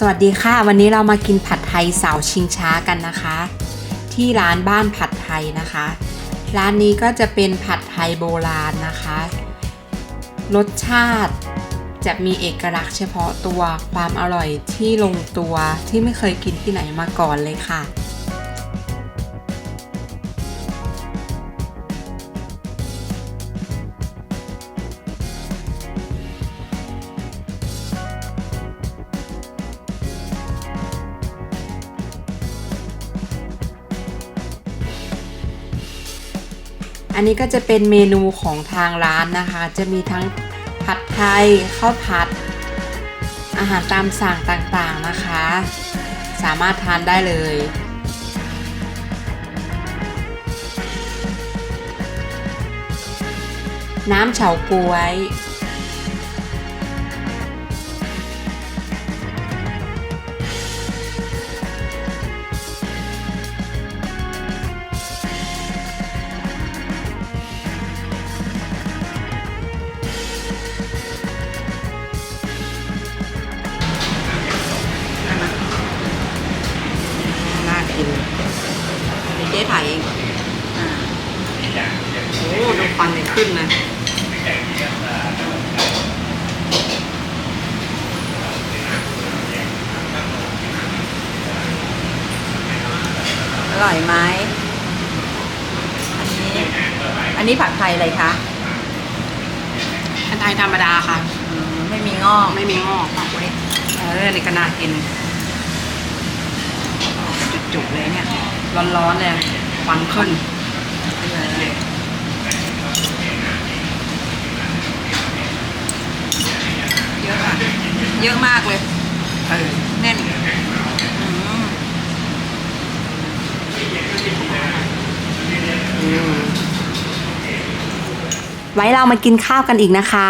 สวัสดีค่ะ วันนี้เรามากินผัดไทยสาวชิงช้ากันนะคะ ที่ร้านบ้านผัดไทยนะคะ ร้านนี้ก็จะเป็นผัดไทยโบราณนะคะ รสชาติจะมีเอกลักษณ์เฉพาะตัวความอร่อยที่ลงตัวที่ไม่เคยกินที่ไหนมาก่อนเลยค่ะ อันนี้ก็จะเป็นเมนูของทางร้านนะคะ จะมีทั้งผัดไทยข้าวผัด อาหารตามสั่งต่างๆนะคะ สามารถทานได้เลยน้ำเฉาก๊วย จ๊ถ่ายเองอ่าโอ้ดูควันเลยขึ้นเลยอร่อยไหมอันนี้ อันนี้ผัดไทยอะไรคะผัดไทยธรรมดาค่ะ อืมไม่มีงอกไม่มีงอกเว้ยเออนี่ก็น่ากิน จุกๆเลยเนี่ย ร้อนๆเลยควันขึ้นเยอะอะเยอะมากเลยเออแน่นอืมไว้เรามากินข้าวกันอีกนะคะ